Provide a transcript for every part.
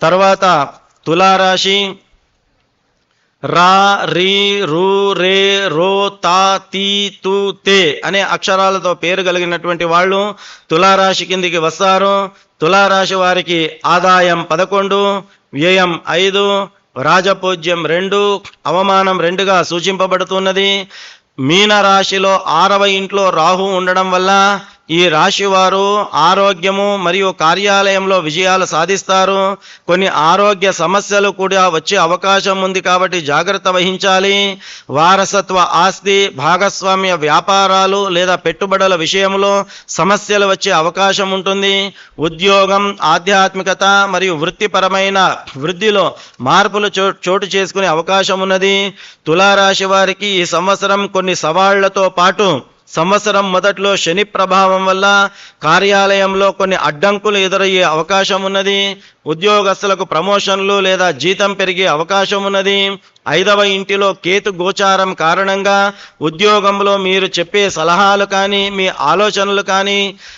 తర్వాత తులారాశి రా రీ రు రే రో తా తీ తు తే అనే అక్షరాలతో పేరు కలిగినటువంటి వాళ్ళు తులారాశి కిందికి వస్తారు. తులారాశి వారికి ఆదాయం పదకొండు వ్యయం ఐదు రాజపూజ్యం రెండు అవమానం రెండుగా సూచింపబడుతున్నది. మీన రాశిలో ఆరవ ఇంట్లో రాహు ఉండడం వల్ల ఈ రాశి వారు ఆరోగ్యము మరియు కార్యాలయంలో విజయాలు సాధిస్తారు. కొన్ని ఆరోగ్య సమస్యలు కూడా వచ్చే అవకాశం ఉంది కాబట్టి జాగ్రత్త వహించాలి. వారసత్వ ఆస్తి భాగస్వామ్య వ్యాపారాలు లేదా పెట్టుబడుల విషయంలో సమస్యలు వచ్చే అవకాశం ఉంటుంది. ఉద్యోగం ఆధ్యాత్మికత మరియు వృత్తిపరమైన వృద్ధిలో మార్పులు చో చోటు చేసుకునే అవకాశం ఉన్నది. తులారాశి వారికి ఈ సంవత్సరం కొన్ని సవాళ్ళతో పాటు సంవత్సరం మొదట్లో శని ప్రభావం వల్ల కార్యాలయంలో కొన్ని అడ్డంకులు ఎదురయ్యే అవకాశం ఉన్నది. ఉద్యోగస్తులకు ప్రమోషన్లు లేదా జీతం పెరిగే అవకాశం ఉన్నది. ఐదవ ఇంటిలో కేతు గోచారం కారణంగా ఉద్యోగంలో మీరు చెప్పే సలహాలు కానీ మీ ఆలోచనలు కానీ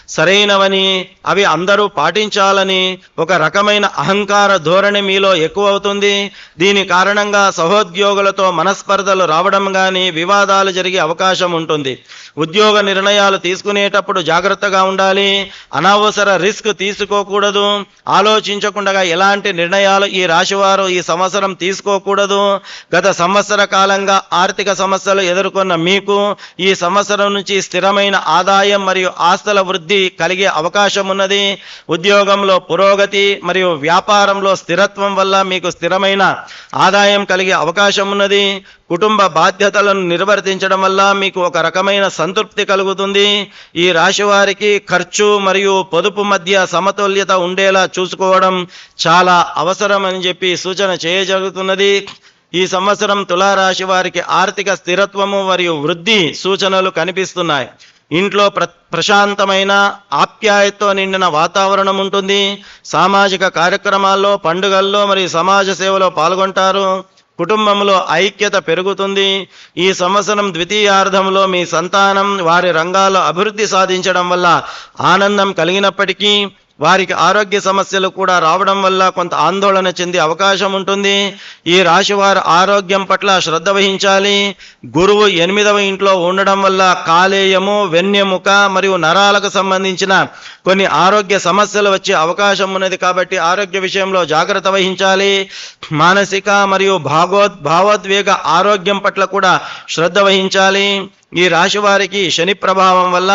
సరైనవని అవి అందరూ పాటించాలని ఒక రకమైన అహంకార ధోరణి మీలో ఎక్కువ అవుతుంది దీని కారణంగా సహోద్యోగులతో మనస్పర్ధలు రావడం కానీ వివాదాలు జరిగే అవకాశం ఉంటుంది. ఉద్యోగ నిర్ణయాలు తీసుకునేటప్పుడు జాగ్రత్తగా ఉండాలి. అనవసర రిస్క్ తీసుకోకూడదు. ఆలోచించకుండా ఎలాంటి నిర్ణయాలు ఈ రాశివారు ఈ సంవత్సరం తీసుకోకూడదు? గత సంవత్సర కాలంగా ఆర్థిక సమస్యలు ఎదుర్కొన్న మీకు ఈ సంవత్సరం నుంచి స్థిరమైన ఆదాయం మరియు ఆస్తుల వృద్ధి కలిగే అవకాశం ఉన్నది. ఉద్యోగంలో పురోగతి మరియు వ్యాపారంలో స్థిరత్వం వల్ల మీకు స్థిరమైన ఆదాయం కలిగే అవకాశం ఉన్నది. కుటుంబ బాధ్యతలను నిర్వర్తించడం వల్ల మీకు ఒక రకమైన సంతృప్తి కలుగుతుంది. ఈ రాశి వారికి ఖర్చు మరియు పొదుపు మధ్య సమతుల్యత ఉండేలా చూసుకోవడం చాలా అవసరం అని చెప్పి సూచన చేయజరుగుతున్నది. ఈ సంవత్సరం తులారాశి వారికి ఆర్థిక స్థిరత్వము మరియు వృద్ధి సూచనలు కనిపిస్తున్నాయి. ఇంట్లో ప్ర ప్రశాంతమైన ఆప్యాయతతో నిండిన వాతావరణం ఉంటుంది. సామాజిక కార్యక్రమాల్లో పండుగల్లో మరియు సమాజ సేవలో పాల్గొంటారు. కుటుంబంలో ఐక్యత పెరుగుతుంది. ఈ సంవత్సరం ద్వితీయార్థంలో మీ సంతానం వారి రంగాల్లో అభివృద్ధి సాధించడం వల్ల ఆనందం కలిగినప్పటికీ వారికి ఆరోగ్య సమస్యలు కూడా రావడం వల్ల కొంత ఆందోళన చెందే అవకాశం ఉంటుంది. ఈ రాశి వారు ఆరోగ్యం పట్ల శ్రద్ధ వహించాలి. గురువు ఎనిమిదవ ఇంట్లో ఉండడం వల్ల కాలేయము వెన్నెముక మరియు నరాలకు సంబంధించిన కొన్ని ఆరోగ్య సమస్యలు వచ్చే అవకాశం ఉన్నది కాబట్టి ఆరోగ్య విషయంలో జాగ్రత్త వహించాలి. మానసిక మరియు భాగోద్ భావోద్వేగ ఆరోగ్యం పట్ల కూడా శ్రద్ధ వహించాలి. ఈ రాశి వారికి శని ప్రభావం వల్ల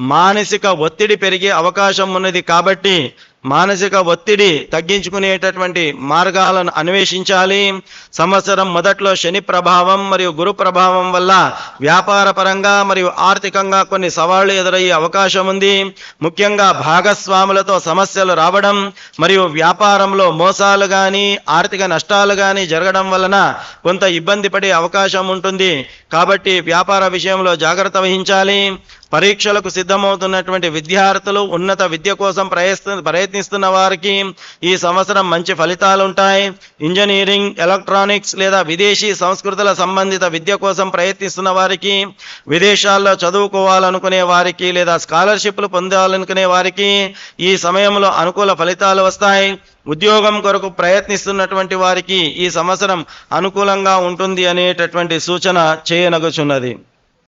మానసిక ఒత్తిడి పెరిగే అవకాశం ఉన్నది కాబట్టి మానసిక ఒత్తిడి తగ్గించుకునేటటువంటి మార్గాలను అన్వేషించాలి. సంవత్సరం మొదట్లో శని ప్రభావం మరియు గురు ప్రభావం వల్ల వ్యాపార పరంగా మరియు ఆర్థికంగా కొన్ని సవాళ్ళు ఎదురయ్యే అవకాశం ఉంది. ముఖ్యంగా భాగస్వాములతో సమస్యలు రావడం మరియు వ్యాపారంలో మోసాలు కానీ ఆర్థిక నష్టాలు కానీ జరగడం వలన కొంత ఇబ్బంది పడే అవకాశం ఉంటుంది. కాబట్టి వ్యాపార విషయంలో జాగ్రత్త వహించాలి. పరీక్షలకు సిద్ధమవుతున్నటువంటి విద్యార్థులు ఉన్నత విద్య కోసం ప్రయత్న ప్రయత్నిస్తున్న వారికి ఈ సంవత్సరం మంచి ఫలితాలు ఉంటాయి ఇంజనీరింగ్ ఎలక్ట్రానిక్స్ లేదా విదేశీ సంస్కృతుల సంబంధిత విద్య కోసం ప్రయత్నిస్తున్న వారికి విదేశాల్లో చదువుకోవాలనుకునే వారికి లేదా స్కాలర్షిప్లు పొందాలనుకునే వారికి ఈ సమయంలో అనుకూల ఫలితాలు వస్తాయి. ఉద్యోగం కొరకు ప్రయత్నిస్తున్నటువంటి వారికి ఈ సంవత్సరం అనుకూలంగా ఉంటుంది అనేటటువంటి సూచన చేయనగుచున్నది.